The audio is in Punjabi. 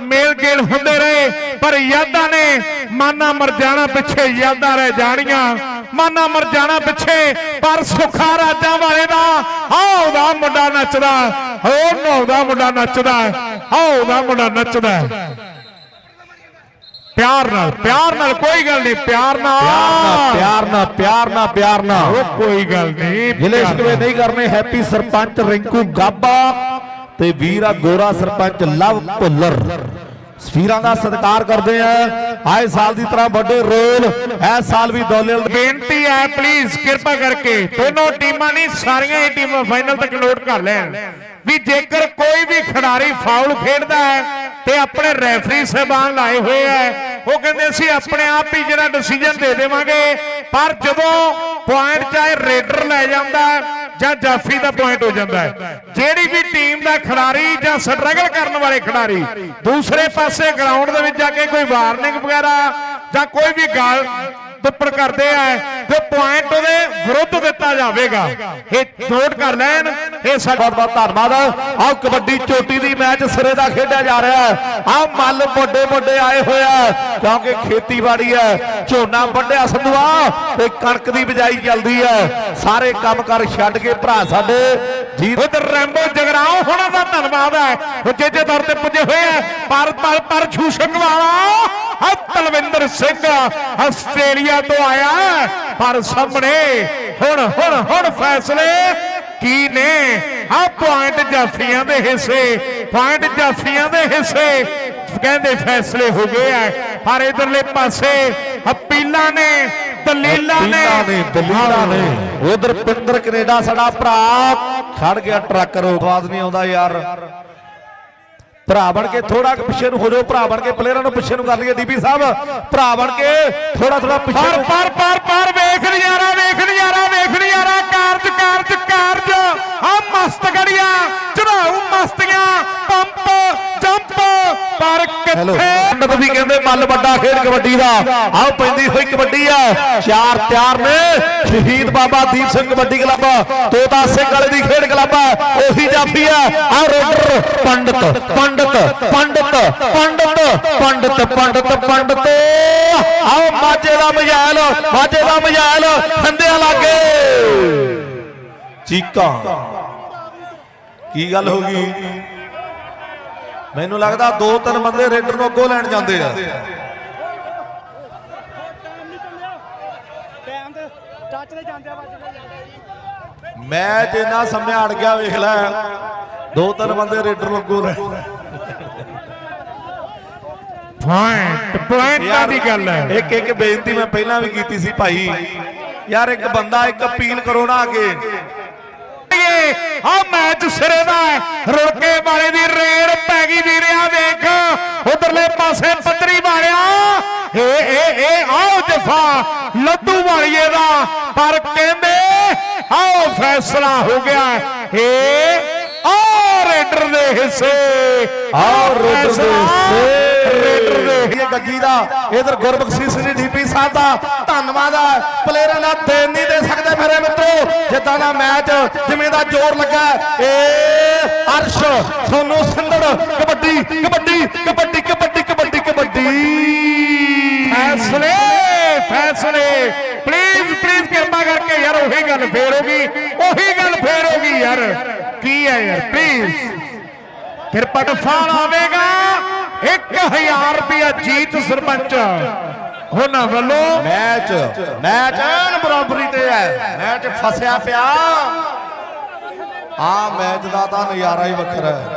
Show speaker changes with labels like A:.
A: ਮੇਲ ਗੇਲ ਹੁੰਦੇ ਰਹੇ ਪਰ ਯਾਦਾਂ ਨੇ ਮਾਨਾ ਮਰ ਜਾਣਾ ਪਿੱਛੇ ਯਾਦਾਂ ਰਹਿ ਜਾਣੀਆਂ। ਮਾਨਾ ਮਰ ਜਾਣਾ ਪਿੱਛੇ ਪਰ ਸੁਖਾ ਰਾਜਾਂ ਵਾਲੇ ਦਾ ਆਹ ਉਹਦਾ ਮੁੰਡਾ ਨੱਚਦਾ ਹੋ। ਨਹਾਉਂਦਾ ਮੁੰਡਾ ਨੱਚਦਾ ਆਹ ਉਹਦਾ ਮੁੰਡਾ ਨੱਚਦਾ ਪਿਆਰ ਨਾਲ ਪਿਆਰ ਨਾਲ ਕੋਈ ਗੱਲ ਨਹੀਂ ਪਿਆਰ ਨਾਲ।
B: ਪਿਆਰ ਨਾਲ ਪਿਆਰ ਨਾਲ ਪਿਆਰ ਨਾਲ
A: ਉਹ ਕੋਈ ਗੱਲ ਨਹੀਂ ਪਿਆਰ
B: ਸ਼ਿਕਵੇ ਨਹੀਂ ਕਰਨੇ ਹੈਪੀ ਸਰਪੰਚ ਰਿੰਕੂ ਗਾਬਾ। ਤੇ ਵੀਰਾ ਗੋਰਾ ਸਰਪੰਚ ਲਵ ਭੁੱਲਰ। ਸਫੀਰਾਂ ਦਾ ਸਤਿਕਾਰ ਕਰਦੇ ਆ। ਆਏ ਸਾਲ ਦੀ ਤਰ੍ਹਾਂ ਵੱਡੇ ਰੋਲ ਇਸ ਸਾਲ ਵੀ ਦੌਲੇਲ
A: ਬੇਨਤੀ ਹੈ ਪਲੀਜ਼ ਕਿਰਪਾ ਕਰਕੇ। ਦੋਨੋਂ ਟੀਮਾਂ ਨਹੀਂ, ਸਾਰੀਆਂ ਹੀ ਟੀਮਾਂ ਫਾਈਨਲ ਤੱਕ ਨੋਟ ਕਰ ਲੈਣ। ਵੀ ਜੇਕਰ ਕੋਈ ਵੀ ਖਿਡਾਰੀ ਫਾਉਲ ਖੇਡਦਾ ਹੈ, ਤੇ ਆਪਣੇ ਰੈਫਰੀ ਸਹਿਬਾਨ ਲਾਏ ਹੋਏ ਹੈ ਉਹ ਕਹਿੰਦੇ, ਅਸੀਂ ਆਪਣੇ ਆਪ ਹੀ ਜਿਹੜਾ ਡਿਸੀਜਨ ਦੇ ਦੇਵਾਂਗੇ। ਪਰ ਜਦੋਂ ਪੁਆਇੰਟ ਚਾਹੇ ਰੇਡਰ ਲੈ ਜਾਂਦਾ ਹੈ ਜਾਂ ਜਾਫੀ ਦਾ ਪੁਆਇੰਟ ਹੋ ਜਾਂਦਾ ਹੈ। ਜਿਹੜੀ ਵੀ ਟੀਮ ਦਾ ਖਿਡਾਰੀ ਜਾਂ ਸਟਰਗਲ ਕਰਨ ਵਾਲੇ ਖਿਡਾਰੀ, ਦੂਸਰੇ ਪਾਸੇ ਗਰਾਊਂਡ ਦੇ ਵਿੱਚ ਜਾ ਕੇ ਕੋਈ ਵਾਰਨਿੰਗ ਵਗੈਰਾ ਜਾਂ ਕੋਈ ਵੀ ਗਾਲ ਦੁੱਪੜ ਕਰਦੇ ਆ ਤੇ ਪੁਆਇੰਟ ਦੇ ਵਿਰੁੱਧ ਦਿੱਤਾ ਜਾਵੇਗਾ। ਇਹ ਨੋਟ ਕਰ ਲੈਣ। ਇਹ ਸਾਡਾ
B: ਬਹੁਤ ਧੰਨਵਾਦ। ਆਹ ਕਬੱਡੀ ਚੋਟੀ ਦੀ ਮੈਚ ਸਿਰੇ ਦਾ ਖੇਡਿਆ ਜਾ ਰਿਹਾ ਹੈ। ਆਹ ਮੱਲ ਵੱਡੇ ਵੱਡੇ ਆਏ ਹੋਏ ਕਿਉਂਕਿ ਖੇਤੀਬਾੜੀ ਹੈ। ਝੋਨਾ ਵੱਢਿਆ ਸੰਧੂਆ ਤੇ ਕਣਕ ਦੀ ਬਿਜਾਈ ਚੱਲਦੀ ਹੈ। ਸਾਰੇ ਕੰਮ ਕਰ ਛੱਡ ਕੇ ਭਰਾ ਸਾਡੇ ਜੀ
A: ਉਧਰ ਰੈਂਬੋ ਜਗਰਾਉ, ਹੋਣਾ ਦਾ ਧੰਨਵਾਦ ਹੈ। ਉਹ ਜੇਜੇ ਦੌਰ ਤੇ ਪੁੱਜੇ ਹੋਏ ਆ। ਪਰ ਪਰ ਪਰ ਛੂਸ਼ਕ ਵਾਲਾ ਆ ਤਲਵਿੰਦਰ ਸਿੰਘ ਆਸਟ੍ਰੇਲੀਆ ਤੋਂ ਆਇਆ। ਪਰ ਸਾਹਮਣੇ ਹੁਣ ਹੁਣ ਹੁਣ ਫੈਸਲੇ ਕੀ ਨੇ? ਆ ਪੁਆਇੰਟ ਜਾਫੀਆਂ ਦੇ ਹਿੱਸੇ ਪੁਆਇੰਟ ਜਾਫੀਆਂ ਦੇ ਹਿੱਸੇ ਕਹਿੰਦੇ ਫੈਸਲੇ ਹੋ ਗਏ ਆ। ਪਰ ਇਧਰਲੇ ਪਾਸੇ ਅਪੀਲਾਂ ਨੇ, ਦਲੀਲਾਂ ਨੇ।
B: ਦਲੀਲਾਂ ਨੇ। ਉਧਰ ਪਿੰਦਰ ਕੈਨੇਡਾ, ਸਾਡਾ ਭਰਾ ਖੜ ਗਿਆ ਟਰੱਕ ਰੋਵਾਦ ਨਹੀਂ ਆਉਂਦਾ ਯਾਰ। ਭਰਾ ਬਣ ਕੇ ਥੋੜਾ ਪਿੱਛੇ ਨੂੰ ਹੋ ਜਾਓ ਭਰਾ ਬਣ ਕੇ ਪਲੇਅਰਾਂ ਨੂੰ ਪਿੱਛੇ ਨੂੰ ਕਰ ਲਈਏ ਡੀਪੀ ਸਾਹਿਬ। ਭਰਾ ਬਣ ਕੇ ਥੋੜਾ ਥੋੜਾ ਪਿੱਛੇ
A: ਪਰ ਪਰ ਪਰ ਪਰ ਵੇਖ ਨਜ਼ਾਰਾ ਵੇਖ ਨਜ਼ਾਰਾ ਵੇਖ ਨਜ਼ਾਰਾ ਕਾਰਜ ਕਾਰਜ ਕਾਰਜ। ਆ ਮਸਤ ਗੜੀਆਂ ਚੜਾਉ ਮਸਤੀਆਂ ਪੰਪ ਜੰਪ। ਪਰ ਕਿੱਥੇ
B: ਪੰਡਤ ਵੀ ਕਹਿੰਦੇ ਮੱਲ ਵੱਡਾ ਖੇਡ ਕਬੱਡੀ ਦਾ। ਆਹ ਪੈਂਦੀ ਹੋਈ ਕਬੱਡੀ ਆ। ਚਾਰ ਤਿਆਰ ਨੇ। ਸ਼ਹੀਦ ਬਾਬਾ ਦੀਪ ਸਿੰਘ ਕਬੱਡੀ ਕਲੱਬ ਤੋਤਾ ਸਿੰਘ ਵਾਲੇ ਦੀ ਖੇਡ ਕਲੱਬ ਉਹੀ ਜਾਫੀ ਆ। ਆਹ ਰੋਡਰ ਪੰਡਤ ਪੰਡਤ ਪੰਡਤ ਪੰਡਤ ਪੰਡਤ ਪੰਡਤ ਪੰਡਤ। ਆਹ ਮਾਝੇ ਦਾ ਮਜਾਲ ਮਾਝੇ ਦਾ ਮਜਾਲ ਖੰਦਿਆਂ ਲਾਗੇ। ਚੀਕਾਂ। ਕੀ ਗੱਲ ਹੋ ਗਈ? ਮੈਨੂੰ ਲੱਗਦਾ ਦੋ ਤਿੰਨ ਬੰਦੇ ਰੇਡਰ ਨੂੰ ਅੱਗੋਂ ਲੈਣ ਜਾਂਦੇ ਆ।
C: ਟਾਈਮ ਤੇ ਟੱਚ ਦੇ ਜਾਂਦੇ ਆ ਵੱਜ
B: ਮੈਚ ਇੰਨਾ ਸਮਿਆ ਅੜ ਗਿਆ ਵੇਖ ਲੈ। ਦੋ ਤਿੰਨ ਬੰਦੇ ਰੇਡਰ ਅੱਗੋਂ ਲੈ
A: ਪੁਆਇੰਟ ਪੁਆਇੰਟਾਂ ਦੀ ਗੱਲ ਹੈ।
B: ਇੱਕ ਇੱਕ ਬੇਨਤੀ ਮੈਂ ਪਹਿਲਾਂ ਵੀ ਕੀਤੀ ਸੀ ਭਾਈ। ਯਾਰ ਇੱਕ ਬੰਦਾ ਇੱਕ ਅਪੀਲ ਕਰੋ ਨਾ ਅੱਗੇ।
A: ਆ ਮੈਚ ਸਿਰੇ ਦਾ ਰੁੜਕੇ ਵਾਲੇ ਦੀ ਰੇਡ ਪੈ ਗਈ ਵੀਰਿਆ ਵੇਖ। ਉਧਰਲੇ ਪਾਸੇ ਪੱਧਰੀ ਵਾਲਿਆ। ਏ ਏ ਏ ਆਓ ਜਫਾ ਲੱਦੂ ਵਾਲੀਏ ਦਾ। ਪਰ ਕਹਿੰਦੇ ਆਓ ਫੈਸਲਾ ਹੋ ਗਿਆ ਏ ਆ ਰੇਡਰ ਦੇ ਹਿੱਸੇ
B: ਆਹ ਰੇਡਰ ਦੇ ਹਿੱਸੇ।
A: ਰੇਡਰ ਦੇ।
B: ਇਹ ਗੱਗੀ ਦਾ ਇਧਰ ਗੁਰਬਖਸ਼ੀ ਸਿੰਘ ਡੀਪੀ ਸਾਹਿਬ ਦਾ ਧੰਨਵਾਦ ਹੈ ਪਲੇਅਰਾਂ ਦਾ ਦੇਣ ਨਹੀਂ ਦੇ ਸਕਦੇ ਮੇਰੇ ਮਿੱਤਰੋ। ਜਿੱਦਾਂ ਦਾ ਮੈਚ ਜਿਵੇਂ ਦਾ ਜ਼ੋਰ ਲੱਗਾ ਏ ਅਰਸ਼ ਸੋਨੂ ਸਿੰਧੜ ਕਬੱਡੀ ਕਬੱਡੀ ਕਬੱਡੀ ਕਬੱਡੀ ਕਬੱਡੀ ਕਬੱਡੀ।
A: ਫੈਸਲੇ ਫੈਸਲੇ। ਪਲੀਜ਼ ਪਲੀਜ਼ ਕਿਰਪਾ ਕਰਕੇ ਯਾਰ ਉਹੀ ਗੱਲ ਫੇਰ ਹੋਗੀ ਉਹੀ ਗੱਲ ਫੇਰ ਹੋਗੀ ਯਾਰ। ਕੀ ਹੈ ਯਾਰ? ਪਲੀਜ਼ ਕਿਰਪਾ ਫਾਲ ਆਵੇਗਾ। 1000 ਰੁਪਇਆ ਜੀਤ ਸਰਪੰਚ। ਉਹਨਾਂ ਵੱਲੋਂ
B: ਮੈਚ ਮੈਚ ਐਨ ਬਰਾਬਰੀ ਤੇ ਹੈ। ਮੈਚ ਫਸਿਆ ਪਿਆ। ਆ ਮੈਚ ਦਾ ਤਾਂ ਨਜ਼ਾਰਾ ਹੀ ਵੱਖਰਾ ਹੈ।